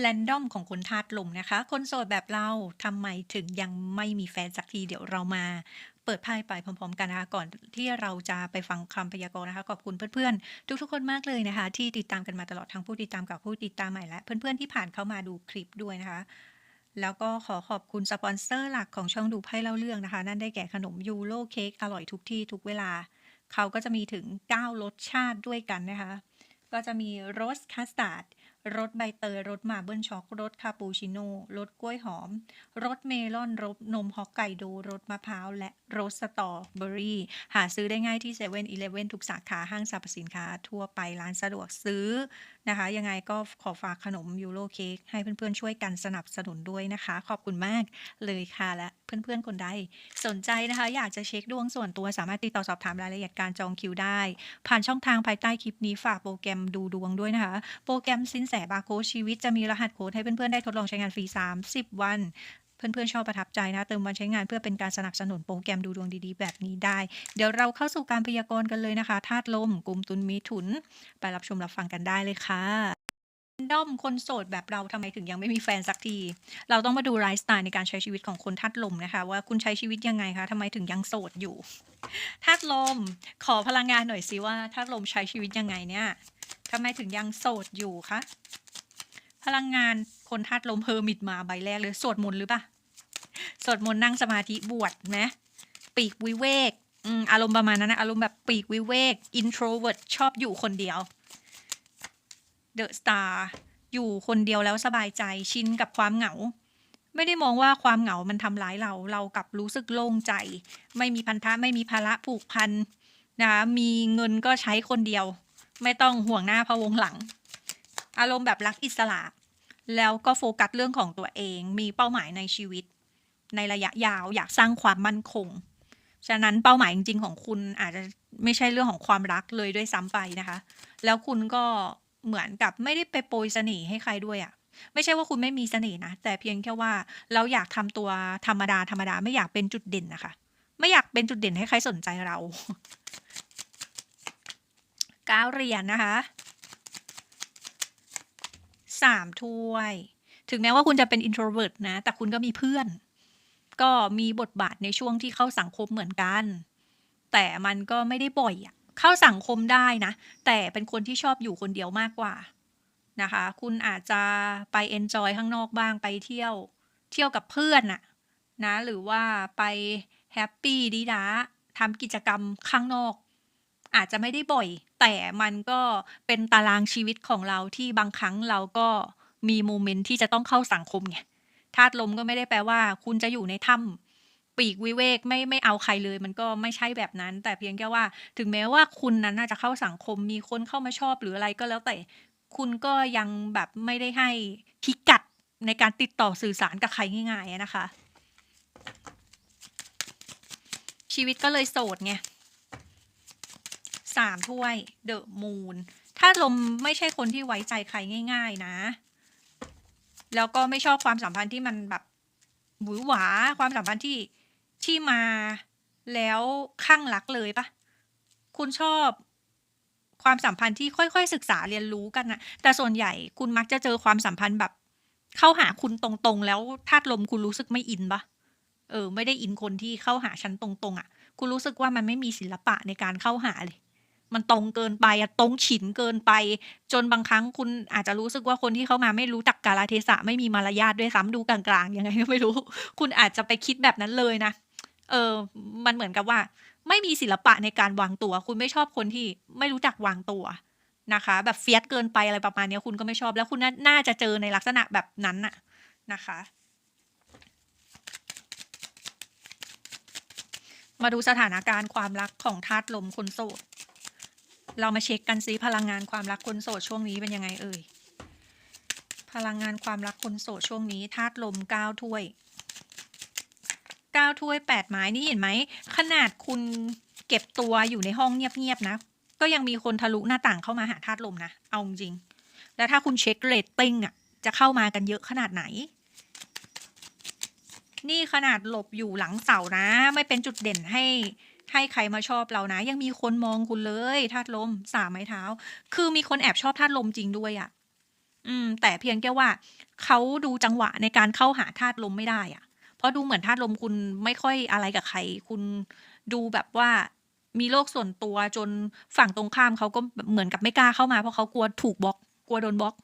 แรนดอมของคนธาตุลมนะคะ คนโสดแบบเราทำไมถึงยังไม่มีแฟนสักทีเดี๋ยวเรามาเปิดไพ่ไปพร้อมๆ กันนะคะก่อนที่เราจะไปฟังคำพยากรณ์นะคะขอบคุณเพื่อนๆ ทุกๆ คนมากเลยนะคะ ที่ติดตามกันมาตลอดทั้งผู้ติดตามกับผู้ติดตามใหม่และ เพื่อนๆที่ผ่านเข้ามาดูคลิปด้วยนะคะ แล้วก็ขอขอบคุณสปอนเซอร์หลักของช่องดูไพ่เล่าเรื่องนะคะ นั่นได้แก่ขนมยูโรเค้กอร่อยทุกที่ทุกเวลา เขาก็จะมีถึง 9 รสชาติด้วยกันนะคะ ก็จะมีรสคัสตาร์ด รสใบเตยรสมาเบิลช็อกรสคาปูชิโน่รสกล้วยหอมรสเมลอนรสนมฮอกไกโดรสมะพร้าวและ รสสตรอเบอรี่ หาซื้อได้ง่ายที่เซเว่นอีเลเวนทุกสาขาห้างสรรพสินค้าทั่วไปร้านสะดวกซื้อนะคะ ยังไงก็ขอฝากขนมยูโรเค้กให้เพื่อนๆ ช่วยกันสนับสนุนด้วยนะคะ ขอบคุณมากเลยค่ะและเพื่อนๆ คนใดสนใจนะคะ อยากจะเช็คดวงส่วนตัวสามารถติดต่อสอบถามรายละเอียดการจองคิวได้ ผ่านช่องทางภายใต้คลิปนี้ฝากโปรแกรมดูดวงด้วยนะคะ โปรแกรมสินแสบาโคชีวิตจะมีรหัสโค้ดให้เพื่อนๆ ได้ทดลองใช้งานฟรี 30 วัน เพื่อนๆชอบประทับใจนะเติมวันใช้งานเพื่อเป็นการสนับสนุนโปรแกรมดูดวงดีๆ แบบนี้ได้ เดี๋ยวเราเข้าสู่การพยากรณ์กันเลยนะคะธาตุลมกลุ่มตุลมีถุน ไปรับชมรับฟังกันได้เลยค่ะด้อมคนโสดแบบเราทำไมถึงยังไม่มีแฟนสักที เราต้องมาดูไลฟ์สไตล์ในการใช้ชีวิตของคนธาตุลมนะคะ ว่าคุณใช้ชีวิตยังไงคะทำไมถึงยังโสดอยู่ธาตุลม ขอพลังงานหน่อยสิว่าธาตุลมใช้ชีวิตยังไงเนี่ยทำไมถึงยังโสดอยู่คะพลังงานคนธาตุลมเฮอร์มิตมาใบแรกเลยสวดมนต์หรือปะ สวดมนต์นั่งสมาธิบวชไหมปีกวิเวกอารมณ์ประมาณนั้นนะอารมณ์แบบปีกวิเวก introvert ชอบอยู่คนเดียว The Star อยู่คนเดียวแล้วสบายใจชินกับความเหงา ไม่ได้มองว่าความเหงามันทำร้ายเรา เรากลับรู้สึกโล่งใจ ไม่มีพันธะไม่มีภาระผูกพันนะคะมีเงินก็ใช้คนเดียว ไม่ต้องห่วงหน้าพะวงหลัง อารมณ์แบบรักอิสระ แล้วก็โฟกัสเรื่องของตัวเอง มีเป้าหมายในชีวิต ในระยะยาว อยากสร้างความมั่นคง ฉะนั้นเป้าหมายจริงๆของคุณอาจจะไม่ใช่เรื่องของความรักเลยด้วยซ้ำไปนะคะ แล้วคุณก็เหมือนกับไม่ได้ไปโปรยเสน่ห์ให้ใครด้วยอะ่ะไม่ใช่ว่าคุณไม่มีเสน่ห์นะ แต่เพียงแค่ว่าเราอยากทำตัวธรรมดาธรรมดาไม่อยากเป็นจุดเด่นนะคะ ไม่อยากเป็นจุดเด่นให้ใครสนใจเราก้าวเหรียญนะคะสามถ้วย ถึงแม้ว่าคุณจะเป็น introvert นะ แต่คุณก็มีเพื่อน ก็มีบทบาทในช่วงที่เข้าสังคมเหมือนกัน แต่มันก็ไม่ได้บ่อยอะเข้าสังคมได้นะ แต่เป็นคนที่ชอบอยู่คนเดียวมากกว่านะคะ คุณอาจจะไปเอนจอยข้างนอกบ้างไปเที่ยว เที่ยวกับเพื่อนน่ะนะ หรือว่าไปแฮปปี้ดีดาทำกิจกรรมข้างนอก อาจจะไม่ได้บ่อย แต่มันก็เป็นตารางชีวิตของเราที่บางครั้งเราก็มีโมเมนต์ที่จะต้องเข้าสังคมไง ธาตุลมก็ไม่ได้แปลว่า คุณจะอยู่ในถ้ำปีกวิเวกไม่ไม่เอาใครเลย มันก็ไม่ใช่แบบนั้น แต่เพียงแค่ว่า ถึงแม้ว่าคุณนั้นน่าจะเข้าสังคมมีคนเข้ามาชอบหรืออะไรก็แล้วแต่คุณก็ยังแบบไม่ได้ให้พิกัดในการติดต่อสื่อสารกับใครง่ายๆนะคะ ชีวิตก็เลยโสดไงสามถ้วยเดอะมูนถ้าลมไม่ใช่คนที่ไว้ใจใครง่าย ๆ นะ แล้วก็ไม่ชอบความสัมพันธ์ที่มันแบบหวือหวาความสัมพันธ์ที่ที่มาแล้วคลั่งรักเลยปะคุณชอบความสัมพันธ์ที่ค่อยๆ ศึกษาเรียนรู้กันนะแต่ส่วนใหญ่คุณมักจะเจอความสัมพันธ์แบบ เข้าหาคุณตรงๆ แล้วธาตุลมคุณรู้สึกไม่อินปะเออ ไม่ได้อินคนที่เข้าหาฉันตรงๆอะ่ะ คุณรู้สึกว่ามันไม่มีศิลปะในการเข้าหาเลย มันตรงเกินไปอะตรงฉินเกินไป จนบางครั้งคุณอาจจะรู้สึกว่าคนที่เข้ามาไม่รู้จักกาลเทศะไม่มีมารยาทด้วยซ้ำดูกลางๆยังไงก็ไม่รู้ คุณอาจจะไปคิดแบบนั้นเลยนะเออมันเหมือนกับว่า ไม่มีศิลปะในการวางตัว คุณไม่ชอบคนที่ไม่รู้จักวางตัวนะคะ แบบเฟียสเกินไปอะไรประมาณนี้คุณก็ไม่ชอบ แล้วคุณน่าจะเจอในลักษณะแบบนั้นน่ะนะคะมาดูสถานการณ์ความรักของธาตุลมคนโสด เรามาเช็คกันซิพลังงานความรักคนโสดช่วงนี้เป็นยังไงเอ่ย พลังงานความรักคนโสดช่วงนี้ธาตุลมเก้าถ้วยเก้าถ้วยแปดไม้นี่เห็นไหม ขนาดคุณเก็บตัวอยู่ในห้องเงียบๆนะ ก็ยังมีคนทะลุหน้าต่างเข้ามาหาธาตุลมนะ เอาจริง แล้วถ้าคุณเช็คเรตติ้งอะ จะเข้ามากันเยอะขนาดไหน นี่ขนาดหลบอยู่หลังเสานะ ไม่เป็นจุดเด่นให้ ให้ใครมาชอบเรานะ ยังมีคนมองคุณเลยธาตุลมสามไม้เท้า คือมีคนแอบชอบธาตุลมจริงด้วยอะ่ะ อืม แต่เพียงแค่ว่าเขาดูจังหวะในการเข้าหาธาตุลมไม่ได้อะเพราะดูเหมือนธาตุลมคุณไม่ค่อยอะไรกับใคร คุณดูแบบว่ามีโลกส่วนตัวจนฝั่งตรงข้ามเขาก็เหมือนกับไม่กล้าเข้ามาเพราะเขากลัวถูกบล็อก กลัวโดนบล็อก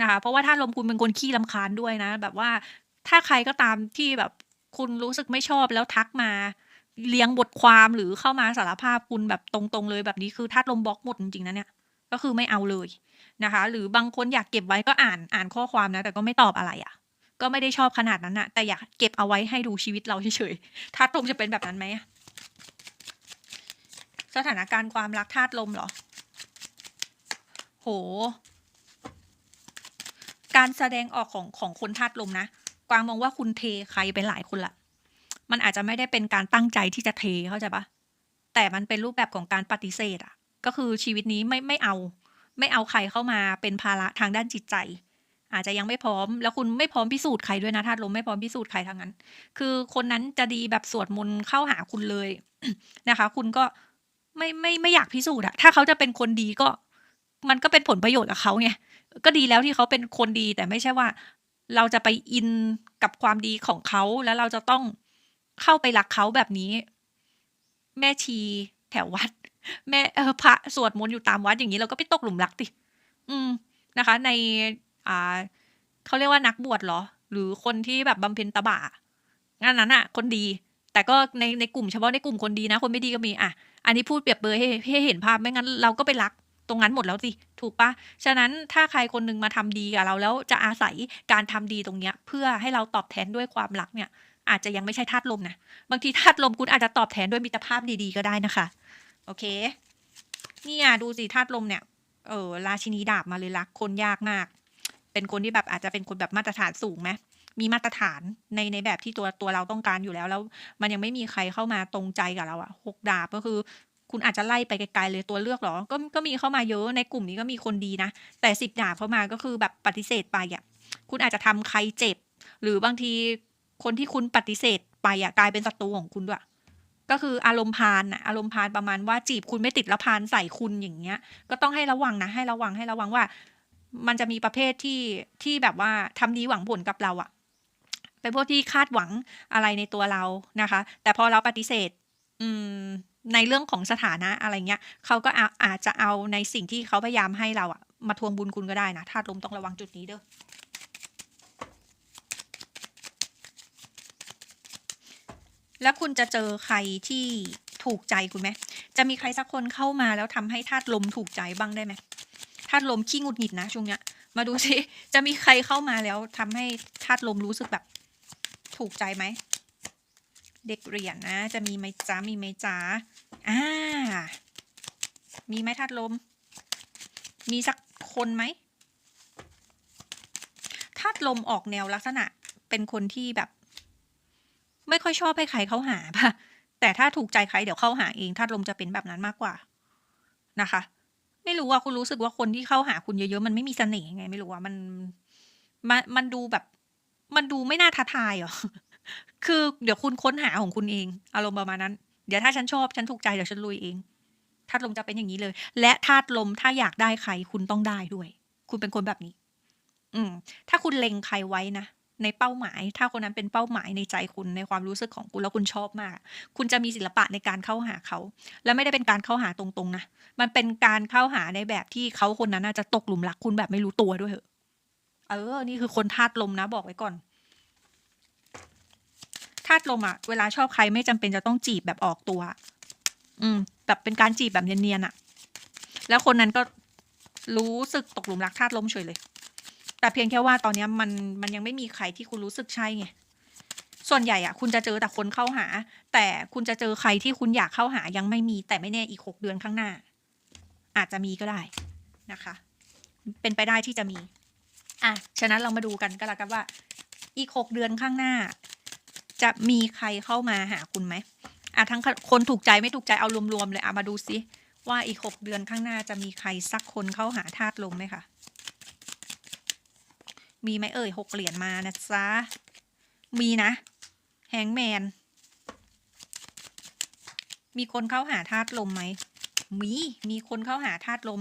นะคะเพราะว่าธาตุลมคุณเป็นคนขี้รำคาญด้วยนะ แบบว่าถ้าใครก็ตามที่แบบคุณรู้สึกไม่ชอบแล้วทักมา เลี้ยงบทความหรือเข้ามาสารภาพคุณแบบตรงๆเลยแบบนี้คือธาตุลมบล็อกหมดจริงๆนะเนี่ย ก็คือไม่เอาเลยนะคะ หรือบางคนอยากเก็บไว้ก็อ่านอ่านข้อความนะ แต่ก็ไม่ตอบอะไรอะก็ไม่ได้ชอบขนาดนั้นนะแต่อยากเก็บเอาไว้ให้ดูชีวิตเราเฉยๆธาตุลมจะเป็นแบบนั้นไหม?สถานการณ์ความรักธาตุลมเหรอ?โอ้โฮการแสดงออกของของคนธาตุลมนะกวางมองว่าคุณเทใครไปหลายคนล้ว มันอาจจะไม่ได้เป็นการตั้งใจที่จะเทเข้าใจปล่า?แต่มันเป็นรูปแบบของการปฏิเสธอะ ก็คือชีวิตนี้ไม่ไม่เอา ไม่เอาใครเข้ามาเป็นภาระทางด้านจิตใจ อาจจะยังไม่พร้อม แล้วคุณไม่พร้อมพิสูจน์ใครด้วยนะธาลมไม่พร้อมพิสูจน์ใครทั้งนั้น คือคนนั้นจะดีแบบสวดมนต์เข้าหาคุณเลยนะคะ คุณก็ไม่ไม่ไม่อยากพิสูจน์อะถ้าเขาจะเป็นคนดีก็ มันก็เป็นผลประโยชน์กับเขาไงก็ดีแล้วที่เขาเป็นคนดีแต่ไม่ใช่ว่า เราจะไปอินกับความดีของเขาแล้วเราจะต้อง เข้าไปรักเขาแบบนี้ แม่ชีแถววัด แม่เออพระสวดมนต์อยู่ตามวัดอย่างงี้เราก็ไปตกหลุมรักสิอืมนะคะ ในอ่าเขาเรียกว่านักบวชเหรอ?หรือคนที่แบบบำเพ็ญตบะอะอันนั้นน่ะคนดี แต่ก็ในในกลุ่มเฉพาะในกลุ่มคนดีนะ คนไม่ดีก็มีอะอันนี้พูดเปรียบเปยให้ให้เห็นภาพไม่งั้นเราก็ไปรักตรงนั้นหมดแล้วสิถูกปล่า?ฉะนั้นถ้าใครคนหนึ่งมาทำดีกับเราแล้วจะอาศัยการทำดีตรงเนี้ย เพื่อให้เราตอบแทนด้วยความรักเนี่ย อาจจะยังไม่ใช่ธาตุลมนะ บางทีธาตุลมคุณอาจจะตอบแทนด้วยมิตรภาพดีๆก็ได้นะคะ โอเค เนี่ยดูสิธาตุลมเนี่ย เออราชินีดาบมาเลยรักคนยากมาก เป็นคนที่แบบอาจจะเป็นคนแบบมาตรฐานสูงไหม?มีมาตรฐานในในแบบที่ตัวตัวเราต้องการอยู่แล้วแล้ว มันยังไม่มีใครเข้ามาตรงใจกับเราอะ6ดาบก็คือ คุณอาจจะไล่ไปไกลๆเลยตัวเลือกหรอ?ก็ก็มีเข้ามาเยอะในกลุ่มนี้ก็มีคนดีนะ แต่10ดาบเข้ามาก็คือแบบปฏิเสธไปอะคุณอาจจะทำใครเจ็บ หรือบางที คนที่คุณปฏิเสธไปอะกลายเป็นศัตรูของคุณด้วย ก็คืออารมณ์พาน่ะอารมณ์พาลประมาณว่าจีบคุณไม่ติดแล้วพาลใส่คุณอย่างเงี้ย ก็ต้องให้ระวังนะ ให้ระวังให้ระวังว่า มันจะมีประเภทที่ที่แบบว่าทำดีหวังผลกับเราอะเป็นพวกที่คาดหวังอะไรในตัวเรานะคะ แต่พอเราปฏิเสธ อืมในเรื่องของสถานะอะไรเงี้ยเขาก็อาอาจจะเอาในสิ่งที่เขาพยายามให้เราอะมาทวงบุญคุณก็ได้นะธาตุลมต้องระวังจุดนี้เด้อ แล้วคุณจะเจอใครที่ถูกใจคุณไหม?จะมีใครสักคนเข้ามาแล้วทำให้ธาตุลมถูกใจบ้างได้ไหม?ธาตุลมขี้งุดหงิดนะช่วงเนี้ย มาดูสิจะมีใครเข้ามาแล้วทำให้ธาตุลมรู้สึกแบบ ถูกใจไหม?เด็กเหรียญนะจะมีไหมจ๊ะมีไหมจ๊ะ?อามีไหมธาตุลม?มีสักคนไหม?ธาตุลมออกแนวลักษณะเป็นคนที่แบบ ไม่ค่อยชอบให้ใครเข้าหาเปล่าแต่ถ้าถูกใจใครเดี๋ยวเข้าหาเองธาตุลมจะเป็นแบบนั้นมากกว่านะคะ ไม่รู้อะคุณรู้สึกว่าคนที่เข้าหาคุณเยอะๆมันไม่มีเสน่ห์ไง ไม่รู้อะมันมันมันดูแบบ มันดูไม่น่าท้าทายเหรอ?คือเดี๋ยวคุณค้นหาของคุณเอง อารมณ์ประมาณนั้น เดี๋ยวถ้าฉันชอบฉันถูกใจเดี๋ยวฉันลุยเองธาตุลมจะเป็นอย่างงี้เลย และธาตุลมถ้าอยากได้ใครคุณต้องได้ด้วย คุณเป็นคนแบบนี้ อืม ถ้าคุณเล็งใครไว้นะ ในเป้าหมาย ถ้าคนนั้นเป็นเป้าหมายในใจคุณในความรู้สึกของคุณแล้วคุณชอบมาก คุณจะมีศิลปะในการเข้าหาเขา และไม่ได้เป็นการเข้าหาตรงๆนะมันเป็นการเข้าหาในแบบที่เขาคนนั้นน่ะจะตกหลุมรักคุณแบบไม่รู้ตัวด้วยเหอะเออ นี่คือคนธาตุลมนะบอกไว้ก่อนธาตุลมอะเวลาชอบใครไม่จำเป็นจะต้องจีบแบบออกตัว อืมแบบเป็นการจีบแบบเนียนๆอะแล้วคนนั้นก็รู้สึกตกหลุมรักธาตุลมเฉยเลย แต่เพียงแค่ว่าตอนนี้มันมันยังไม่มีใครที่คุณรู้สึกใช่ไงส่วนใหญ่อะคุณจะเจอแต่คนเข้าหา แต่คุณจะเจอใครที่คุณอยากเข้าหายังไม่มี แต่ไม่แน่อีก6เดือนข้างหน้า อาจจะมีก็ได้นะคะ เป็นไปได้ที่จะมี อะฉะนั้นเรามาดูกันก็แล้วกันว่า อีก6เดือนข้างหน้า จะมีใครเข้ามาหาคุณไหม?อะทั้งคนถูกใจไม่ถูกใจเอารวมๆเลยอะมาดูซิว่าอีก6เดือนข้างหน้าจะมีใครสักคนเข้าหาธาตุลมไหมคะ? มีไหมเอ่ย?6เหรียญมานะจ๊ะ มีนะ Hangman มีคนเข้าหาธาตุลมไหม?มี มีคนเข้าหาธาตุลม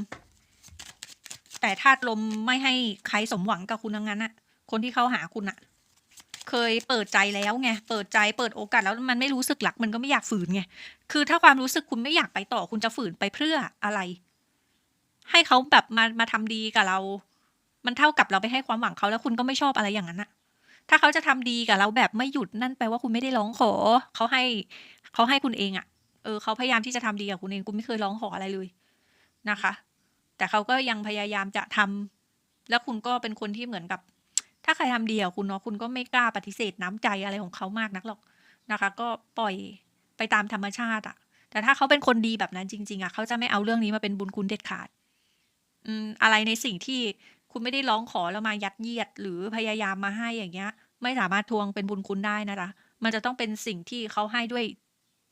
แต่ธาตุลมไม่ให้ใครสมหวังกับคุณทั้งนั้นอะคนที่เข้าหาคุณอะเคยเปิดใจแล้วไง เปิดใจเปิดโอกาสแล้วมันไม่รู้สึกหลักมันก็ไม่อยากฝืนไง คือถ้าความรู้สึกคุณไม่อยากไปต่อคุณจะฝืนไปเพื่ออะไร ให้เขาแบบมามาทำดีกับเรา มันเท่ากับเราไปให้ความหวังเขาแล้วคุณก็ไม่ชอบอะไรอย่างนั้นอะถ้าเขาจะทำดีกับเราแบบไม่หยุดนั่นแปลว่าคุณไม่ได้ร้องขอ เขาให้เขาให้คุณเองอะเออเขาพยายามที่จะทำดีกับคุณเองคุณไม่เคยร้องขออะไรเลยนะคะ แต่เขาก็ยังพยายามจะทำแล้วคุณก็เป็นคนที่เหมือนกับ ถ้าใครทำดีกับคุณเนาะคุณก็ไม่กล้าปฏิเสธน้ำใจอะไรของเขามากนักหรอกนะคะ ก็ปล่อยไปตามธรรมชาติอะแต่ถ้าเขาเป็นคนดีแบบนั้นจริง ๆอะเขาจะไม่เอาเรื่องนี้มาเป็นบุญคุณเด็ดขาด อืมอะไรในสิ่งที่ คุณไม่ได้ร้องขอแล้วมายัดเยียด หรือพยายามมาให้อย่างเงี้ย ไม่สามารถทวงเป็นบุญคุณได้นะคะมันจะต้องเป็นสิ่งที่เขาให้ด้วย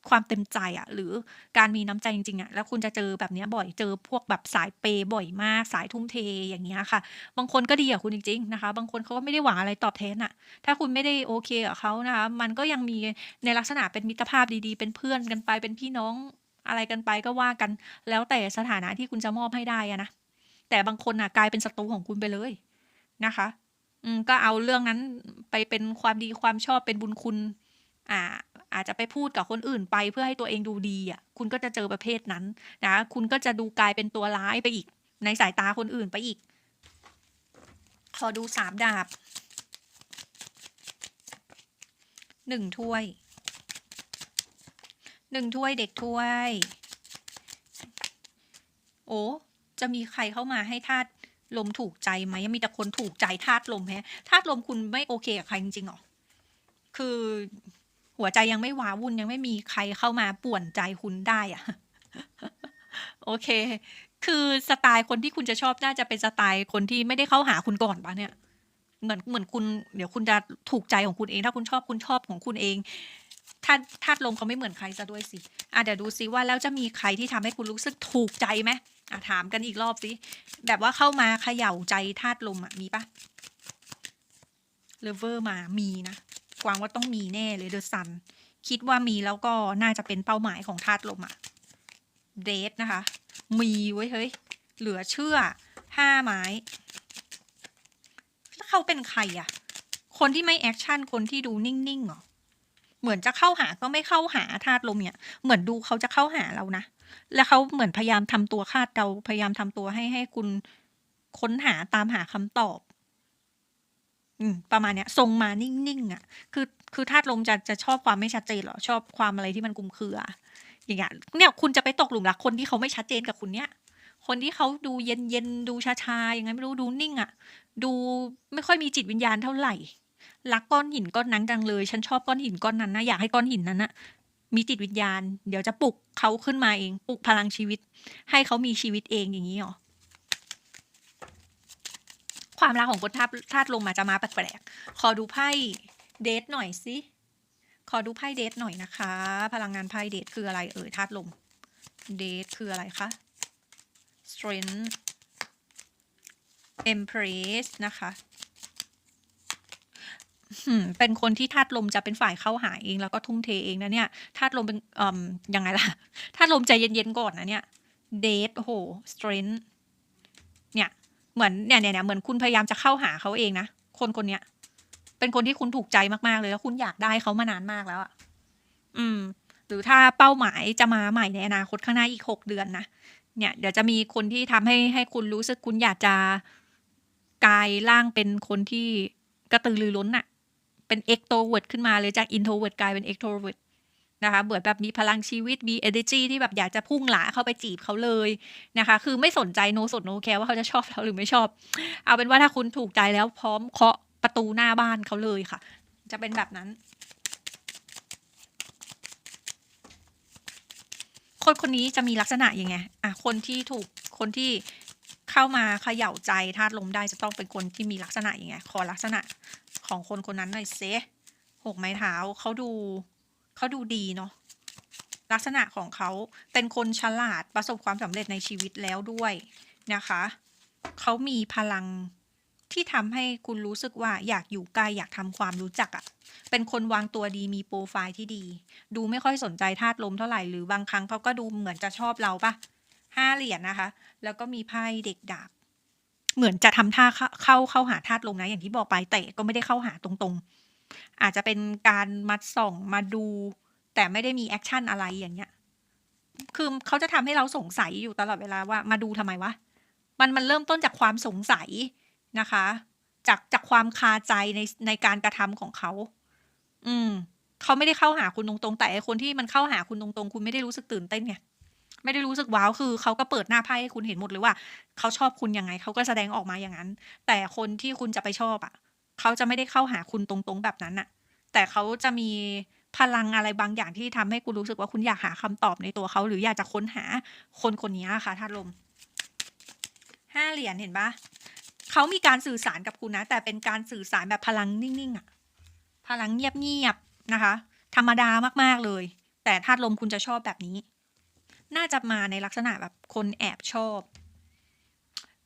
ความเต็มใจอะหรือการมีน้ำใจจริงๆอะแล้วคุณจะเจอแบบเนี้ยบ่อยเจอพวกแบบสายเปย์บ่อยมากสายทุ่มเทอย่างเงี้ยค่ะ บางคนก็ดีกับคุณจริง ๆนะคะ บางคนเขาก็ไม่ได้หวังอะไรตอบแทนอะถ้าคุณไม่ได้โอเคกับเขานะคะมันก็ยังมีในลักษณะเป็นมิตรภาพดีๆ เป็นเพื่อนกันไปเป็นพี่น้องอะไรกันไปก็ว่ากัน แล้วแต่สถานะที่คุณจะมอบให้ได้อะนะ แต่บางคนอะกลายเป็นศัตรูของคุณไปเลยนะคะ อืมก็เอาเรื่องนั้นไปเป็นความดีความชอบเป็นบุญคุณ อ่า อาจจะไปพูดกับคนอื่นไปเพื่อให้ตัวเองดูดีอะ คุณก็จะเจอประเภทนั้นนะ คุณก็จะดูกลายเป็นตัวร้ายไปอีก ในสายตาคนอื่นไปอีก ขอดูสามดาบหนึ่งถ้วยหนึ่งถ้วยเด็กถ้วย โอ้ จะมีใครเข้ามาให้ธาตุลมถูกใจไหมมีแต่คนถูกใจธาตุลมแฮะธาตุลมคุณไม่โอเคกับใครจริงๆหรอคือหัวใจยังไม่ว้าวุ่นยังไม่มีใครเข้ามาป่วนใจคุณได้อะโอเค คือสไตล์คนที่คุณจะชอบน่าจะเป็นสไตล์คนที่ไม่ได้เข้าหาคุณก่อนปะเนี่ย เหมือนเหมือนคุณ เดี๋ยวคุณจะถูกใจของคุณเอง ถ้าคุณชอบคุณชอบของคุณเองธาตุธาตุลมเขาไม่เหมือนใครซะด้วยสิอะเดี๋ยวดูซิว่าแล้วจะมีใครที่ทำให้คุณรู้สึกถูกใจไหม อะถามกันอีกรอบสิ แบบว่าเข้ามาเขย่าใจธาตุลมอะมีปะเลเวอร์มามีนะ กวางว่าต้องมีแน่เลยเดอะซัน คิดว่ามีแล้วก็น่าจะเป็นเป้าหมายของธาตุลมอะเดทนะคะ มีไว้ยเฮ้ย เหลือเชื่อห้าไม้แล้วเขาเป็นใครอะคนที่ไม่แอคชั่น คนที่ดูนิ่งๆเหรอ เหมือนจะเข้าหาก็ไม่เข้าหาธาตุลมเนี่ย เหมือนดูเขาจะเข้าหาเรานะ แล้วเขาเหมือนพยายามทำตัวคาดเดาพยายามทำตัวให้ให้คุณค้นหาตามหาคำตอบ อืม ประมาณเนี้ย ทรงมานิ่งๆอะ คือ คือธาตุลมจะจะชอบความไม่ชัดเจนเหรอ ชอบความอะไรที่มันคลุมเครือ อย่างเงี้ย เนี่ยคุณจะไปตกหลุมรักคนที่เขาไม่ชัดเจนกับคุณเนี่ย คนที่เขาดูเย็นๆดูชาๆอย่างไงไม่รู้ดูนิ่งอะ่ะ ดูไม่ค่อยมีจิตวิญญาณเท่าไหร่รักก้อนหินก้อนนั้นจังเลย ฉันชอบก้อนหินก้อนนั้นนะอยากให้ก้อนหินนั้นนะ มีจิตวิญญาณ เดี๋ยวจะปลุกเขาขึ้นมาเอง ปลุกพลังชีวิต ให้เขามีชีวิตเองอย่างนี้หรอ ความรักของคนธาตุธาตุลมอาจจะมาแปลกๆ ขอดูไพ่เดทหน่อยสิขอดูไพ่เดทหน่อยนะคะ พลังงานไพ่เดทคืออะไรเอ่ยธาตุลม เดทคืออะไรคะ strength empress นะคะ หืมเป็นคนที่ธาตุลมจะเป็นฝ่ายเข้าหาเอง แล้วก็ทุ่มเทเองนะเนี่ยธาตุลมเป็นเอ่อยังไงล่ะธาตุลมใจเย็นๆก่อนนะเนี่ยเดทโอ้โห strength เนี่ยเหมือนเนี่ยเนี่ยเนี่ยเหมือนคุณพยายามจะเข้าหาเขาเองนะคนคนเนี้ยเป็นคนที่คุณถูกใจมากๆเลยแล้วคุณอยากได้เขามานานมากแล้วอะอืม หรือถ้าเป้าหมายจะมาใหม่ในอนาคตข้างหน้าอีกหกเดือนนะเนี่ยเดี๋ยวจะมีคนที่ทำให้ให้คุณรู้สึกคุณอยากจะกลายร่างเป็นคนที่กระตือรือร้นอะ เป็น extrovert ขึ้นมาเลยจาก introvert กลายเป็น extrovert นะคะเหมือนแบบมีพลังชีวิตมี energy ที่แบบอยากจะพุ่งหลาเข้าไปจีบเขาเลยนะคะ คือไม่สนใจโนสดโนแคร์ว่าเขาจะชอบเราหรือไม่ชอบ เอาเป็นว่าถ้าคุณถูกใจแล้วพร้อมเคาะประตูหน้าบ้านเขาเลยค่ะ จะเป็นแบบนั้น คนคนนี้จะมีลักษณะยังไงอะคนที่ถูกคนที่ เข้ามาเขย่าใจธาตุลมได้จะต้องเป็นคนที่มีลักษณะยังไงขอลักษณะของคนคนนั้นหน่อยเซหกไม้เท้าเขาดูเขาดูดีเนาะลักษณะของเขาเป็นคนฉลาดประสบความสำเร็จในชีวิตแล้วด้วยนะคะเขามีพลังที่ทำให้คุณรู้สึกว่าอยากอยู่ใกล้อยากทำความรู้จักอะ่ะ เป็นคนวางตัวดีมีโปรไฟล์ที่ดี ดูไม่ค่อยสนใจธาตุลมเท่าไหร่หรือบางครั้งเขาก็ดูเหมือนจะชอบเราปะ ห้าเหรียญนะคะ แล้วก็มีไพ่เด็กดาบ เหมือนจะทำท่าเข้าเข้าขาหาธาตุลมนะ อย่างที่บอกไปแต่ก็ไม่ได้เข้าหาตรงๆ อาจจะเป็นการมาส่องมาดู แต่ไม่ได้มีแอกชันอะไรอย่างเงี้ย คือเขาจะทำให้เราสงสัยอยู่ตลอดเวลาว่ามาดูทำไมวะ?มันมันเริ่มต้นจากความสงสัยนะคะ จากจากความคาใจในในการกระทำของเขา อืม เขาไม่ได้เข้าหาคุณตรงๆ แต่ไอคนที่มันเข้าหาคุณตรงๆ คุณไม่ได้รู้สึกตื่นเต้นไง ไม่ได้รู้สึกว้าวคือเขาก็เปิดหน้าไพ่ให้คุณเห็นหมดเลยว่าเขาชอบคุณยังไงเขาก็แสดงออกมาอย่างงั้น แต่คนที่คุณจะไปชอบอะเขาจะไม่ได้เข้าหาคุณตรงๆแบบนั้นน่ะ แต่เขาจะมีพลังอะไรบางอย่างที่ทำให้คุณรู้สึกว่าคุณอยากหาคำตอบในตัวเขาหรืออยากจะค้นหาคนคนนี้ยอะค่ะธาตุลม5เหรียญเห็นปล่า?เขามีการสื่อสารกับคุณนะ แต่เป็นการสื่อสารแบบพลังนิ่งๆอะพลังเงียบๆนะคะ ธรรมดามากๆเลย แต่ธาตุลมคุณจะชอบแบบนี้ น่าจะมาในลักษณะแบบคนแอบชอบ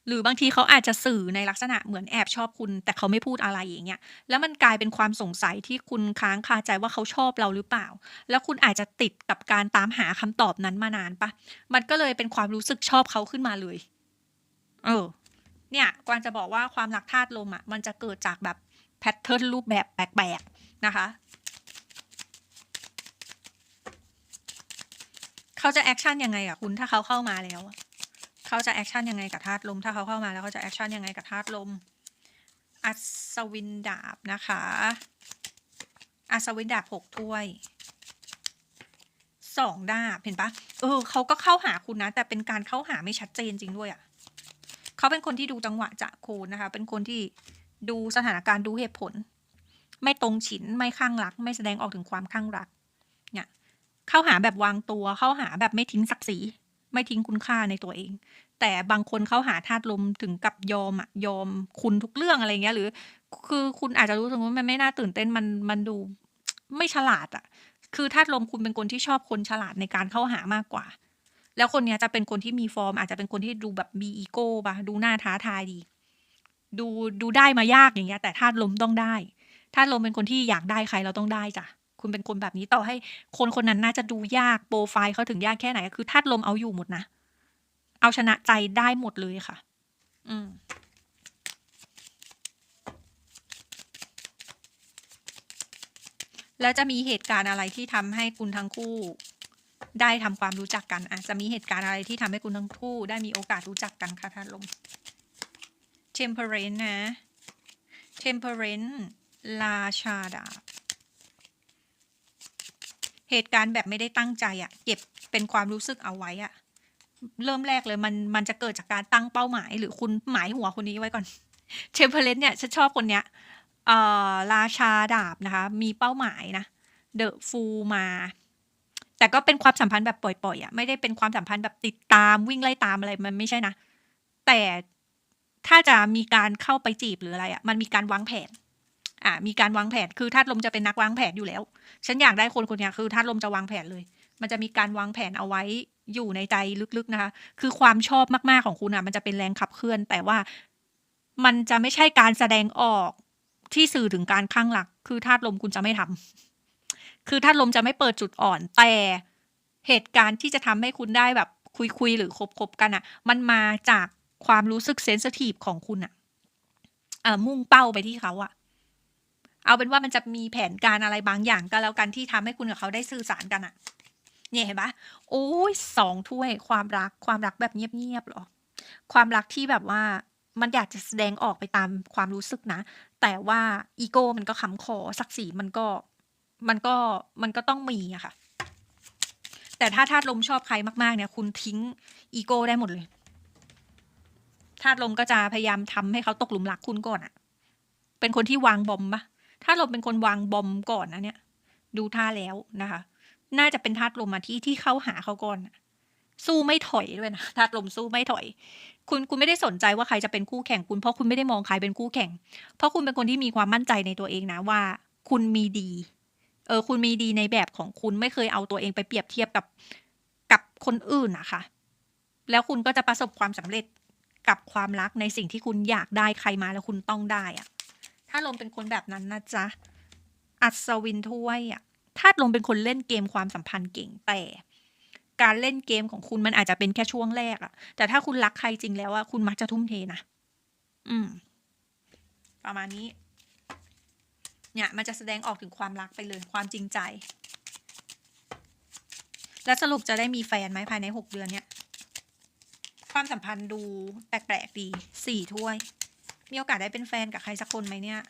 หรือบางทีเขาอาจจะสื่อในลักษณะเหมือนแอบชอบคุณ แต่เขาไม่พูดอะไรอย่างเงี้ย แล้วมันกลายเป็นความสงสัยที่คุณค้างคาใจว่าเขาชอบเราหรือเปล่า?แล้วคุณอาจจะติดกับการตามหาคำตอบนั้นมานานปล่า?มันก็เลยเป็นความรู้สึกชอบเขาขึ้นมาเลย เออ เนี่ยกวางจะบอกว่าความรักธาตุลมอะมันจะเกิดจากแบบแพตเทิร์นรูปแบบแปลกๆนะคะ เขาจะแอกชันยังไงกับคุณถ้าเขาเข้ามาแล้ว?เขาจะแอกชันยังไงกับธาตุลม ถ้าเขาเข้ามาแล้วเขาจะแอกชันยังไงกับธาตุลม?อัศวินดาบนะคะ อัศวินดาบ6ถ้วย2ดาบเห็นปล่า?เออเขาก็เข้าหาคุณนะ แต่เป็นการเข้าหาไม่ชัดเจนจริงด้วยอะเขาเป็นคนที่ดูจังหวะจะโคนนะคะ เป็นคนที่ดูสถานการณ์ดูเหตุผล ไม่ตรงฉินไม่คลั่งรัก ไม่แสดงออกถึงความคลั่งรัก เข้าหาแบบวางตัวเข้าหาแบบไม่ทิ้งศักดิ์ศรี ไม่ทิ้งคุณค่าในตัวเอง แต่บางคนเข้าหาธาตุลมถึงกับยอมอะยอมคุณทุกเรื่องอะไรเงี้ย หรือ คือคุณอาจจะรู้สึกว่ามันไม่น่าตื่นเต้นมันมันดูไม่ฉลาดอะคือธาตุลมคุณเป็นคนที่ชอบคนฉลาดในการเข้าหามากกว่า แล้วคนเนี้ยจะเป็นคนที่มีฟอร์ม อาจจะเป็นคนที่ดูแบบมีอีโกเปล่าดูหน่าท้าทายดี ดูดูได้มายากอย่างเงี้ย แต่ธาตุลมต้องได้ธาตุลมเป็นคนที่อยากได้ใครแล้วต้องได้จ้ะ คุณเป็นคนแบบนี้ต่อให้คนคนนั้นน่าจะดูยากโพรไฟล์เขาถึงยากแค่ไหนคือธาตุลมเอาอยู่หมดนะ เอาชนะใจได้หมดเลยค่ะ อืมแล้วจะมีเหตุการณ์อะไรที่ทำให้คุณทั้งคู่ ได้ทำความรู้จักกันอะจะมีเหตุการณ์อะไรที่ทำให้คุณทั้งคู่ ได้มีโอกาสรู้จักกันคะธาตุลม? Temperance นะ Temperance ราชาดาบ เหตุการณ์แบบไม่ได้ตั้งใจอะเก็บเป็นความรู้สึกเอาไว้อะเริ่มแรกเลยมันมันจะเกิดจากการตั้งเป้าหมาย หรือคุณหมายหัวคนนี้ไว้ก่อน Temperance เนี่ยฉันชอบคนเนี้ยเอ่อราชาดาบนะคะ มีเป้าหมายนะ The Fool มา แต่ก็เป็นความสัมพันธ์แบบปล่อยๆอะไม่ได้เป็นความสัมพันธ์แบบติดตามวิ่งไล่ตามอะไรมันไม่ใช่นะแต่ถ้าจะมีการเข้าไปจีบหรืออะไรอะ มันมีการวางแผน อ่ามีการวางแผนคือธาตุลมจะเป็นนักวางแผนอยู่แล้ว ฉันอยากได้คนคนนี้คือธาตุลมจะวางแผนเลย มันจะมีการวางแผนเอาไว้อยู่ในใจลึกๆนะคะ คือความชอบมากๆของคุณน่ะมันจะเป็นแรงขับเคลื่อน แต่ว่ามันจะไม่ใช่การแสดงออกที่สื่อถึงการคลั่งรัก คือธาตุลมคุณจะไม่ทำคือธาตุลมจะไม่เปิดจุดอ่อน แต่เหตุการณ์ที่จะทำให้คุณได้แบบคุยๆหรือคบๆกันน่ะ มันมาจากความรู้สึกเซนซิทิฟของคุณน่ะอ่อมุ่งเป้าไปที่เขาอะ เอาเป็นว่ามันจะมีแผนการอะไรบางอย่างก็แล้วกันที่ทำให้คุณกับเขาได้สื่อสารกันน่ะเนี่ยเห็นปล่า?โอ๊ย2ถ้วยความรักความรักแบบเงียบๆหรอ?ความรักที่แบบว่ามันอยากจะแสดงออกไปตามความรู้สึกนะ แต่ว่าอีโก้มันก็คำคอศักดิ์ศรีมันก็มันก็มันก็ต้องมีอะค่ะ แต่ถ้าธาตุลมชอบใครมากๆเนี่ย คุณทิ้งอีโก้ได้หมดเลยธาตุลมก็จะพยายามทำให้เขาตกหลุมรักคุณก่อนอะเป็นคนที่วางบอมปล่า?ธาตุลมเป็นคนวางบอมก่อนนะเนี่ย ดูท่าแล้วนะคะ น่าจะเป็นธาตุลมอะที่ที่เข้าหาเขาก่อนสู้ไม่ถอยด้วยนะธาตุลมสู้ไม่ถอย คุณคุณไม่ได้สนใจว่าใครจะเป็นคู่แข่งคุณ เพราะคุณไม่ได้มองใครเป็นคู่แข่ง เพราะคุณเป็นคนที่มีความมั่นใจในตัวเองนะว่า คุณมีดี เออ คุณมีดีในแบบของคุณไม่เคยเอาตัวเองไปเปรียบเทียบกับกับคนอื่นนะค่ะแล้วคุณก็จะประสบความสำเร็จกับความรักในสิ่งที่คุณอยากได้ใครมาแล้วคุณต้องได้อะาตุลมเป็นคนแบบนั้นนะจ๊ะ อัศวินถ้วยอะธาตุลมเป็นคนเล่นเกมความสัมพันธ์เก่งแต่ การเล่นเกมของคุณมันอาจจะเป็นแค่ช่วงแรกอะแต่ถ้าคุณรักใครจริงแล้วอะคุณมักจะทุ่มเทนะ อืม ประมาณนี้ เนี่ย มันจะแสดงออกถึงความรักไปเลยความจริงใจ แล้วสรุปจะได้มีแฟนไหมภายในหกเดือนเนี่ย ความสัมพันธ์ดูแปลกๆดีสี่ถ้วย มีโอกาสได้เป็นแฟนกับใครสักคนไหมเนี่ย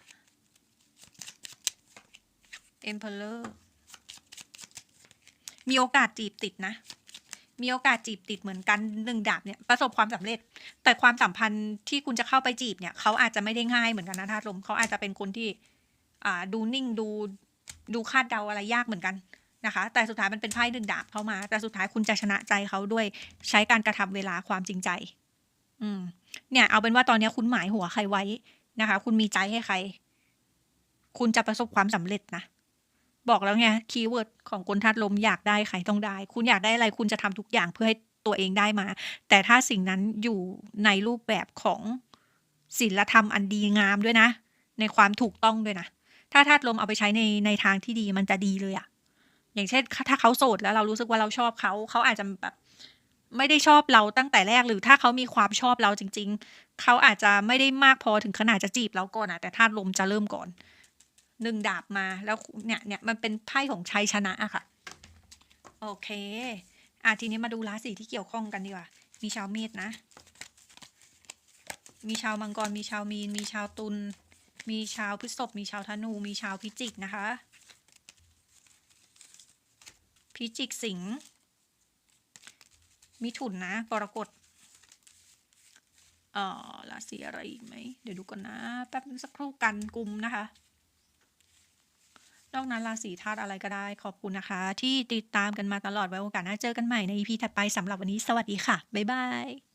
Emperor มีโอกาสจีบติดนะ มีโอกาสจีบติดเหมือนกันหนึ่งดาบเนี่ยประสบความสำเร็จ แต่ความสัมพันธ์ที่คุณจะเข้าไปจีบเนี่ยเขาอาจจะไม่ได้ง่ายเหมือนกันนะธาลมเขาอาจจะเป็นคนที่ อ่าดูนิ่งดูดูคาดเดาอะไรยากเหมือนกันนะคะ แต่สุดท้ายมันเป็นไพ่หนึ่งดาบเข้ามา แต่สุดท้ายคุณจะชนะใจเขาด้วยใช้การกระทำเวลาความจริงใจ อืม เนี่ยเอาเป็นว่าตอนนี้คุณหมายหัวใครไว้นะคะ คุณมีใจให้ใคร คุณจะประสบความสำเร็จนะ บอกแล้วไงคีย์เวิร์ดของคนธาตุลมอยากได้ใครต้องได้ คุณอยากได้อะไรคุณจะทำทุกอย่างเพื่อให้ตัวเองได้มา แต่ถ้าสิ่งนั้นอยู่ในรูปแบบของศีลธรรมอันดีงามด้วยนะ ในความถูกต้องด้วยนะ ถ้าธาตุลมเอาไปใช้ในในทางที่ดีมันจะดีเลยอะอย่างเช่น ถ้าเขาโสดแล้วเรารู้สึกว่าเราชอบเขา เขาอาจจะแบบ ไม่ได้ชอบเราตั้งแต่แรกหรือถ้าเขามีความชอบเราจริง ๆ เขาอาจจะไม่ได้มากพอถึงขนาดจะจีบเราก่อนอะแต่ธาตุลมจะเริ่มก่อนหนึ่งดาบมาแล้วเนี่ยเนี่ยมันเป็นไพ่ของชัยชนะอะค่ะ โอเคอะทีนี้มาดูราศีที่เกี่ยวข้องกันดีกว่า มีชาวเมษนะ มีชาวมังกร มีชาวมีน มีชาวตุล มีชาวพฤษภ มีชาวธนู มีชาวพิจิกนะคะ พิจิกสิงห์ มีถุนนะกรกฎเอ่อราศีอะไรอีกไหม เดี๋ยวดูก่อนนะ แป๊บนึงสักครู่กันกลุ่มนะคะ นอกนั้นราศีธาตุอะไรก็ได้ขอบคุณนะคะ ที่ติดตามกันมาตลอดไว้โอกาสหน้าเจอกันใหม่ใน EP ถัดไปสำหรับวันนี้สวัสดีค่ะ บ๊ายบาย